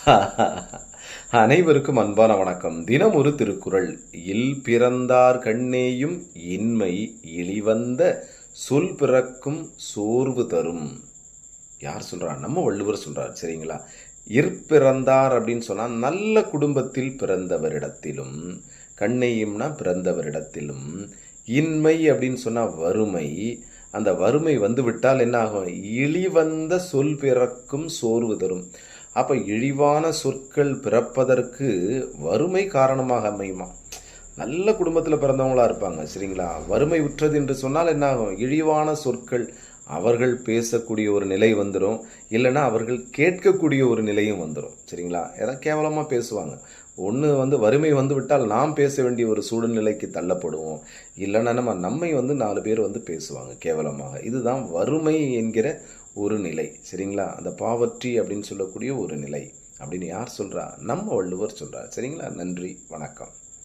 அனைவருக்கும் அன்பான வணக்கம். தினம் ஒரு திருக்குறள். இல் பிறந்தார் கண்ணேயும் இன்மை இழிவந்த சொல் பிறக்கும் சோர்வு தரும். யார் சொல்றா? நம்ம வள்ளுவர் சொல்றார் சரிங்களா? இற்பிறந்தார் அப்படின்னு சொன்னா நல்ல குடும்பத்தில் பிறந்தவரிடத்திலும் கண்ணையும்னா பிறந்தவரிடத்திலும் இன்மை அப்படின்னு சொன்னா வறுமை. அந்த வறுமை வந்து விட்டால் என்ன ஆகும்? இழிவந்த சொல் பிறக்கும் சோர்வு தரும். அப்ப இழிவான சொற்கள் பிறப்பதற்கு வறுமை காரணமாக அமையுமா? நல்ல குடும்பத்தில் பிறந்தவங்களா இருப்பாங்க சரிங்களா? வறுமை உற்றது என்று சொன்னால் என்ன ஆகும் இழிவான சொற்கள் அவர்கள் பேசக்கூடிய ஒரு நிலை வந்துடும் இல்லைன்னா அவர்கள் கேட்கக்கூடிய ஒரு நிலையும் வந்துடும் சரிங்களா? ஏதாவது கேவலமாக பேசுவாங்க. ஒன்று வந்து வறுமை வந்து விட்டால் நாம் பேச வேண்டிய ஒரு சூழ்நிலைக்கு தள்ளப்படுவோம். இல்லைன்னா நம்ம நம்மை வந்து நாலு பேர் வந்து பேசுவாங்க கேவலமாக. இதுதான் வறுமை என்கிற ஒரு நிலை சரிங்களா? அந்த பாவற்றி அப்படின்னு சொல்லக்கூடிய ஒரு நிலை அப்படின்னு யார் சொல்றா? நம்ம வள்ளுவர் சொல்கிறார் சரிங்களா? நன்றி வணக்கம்.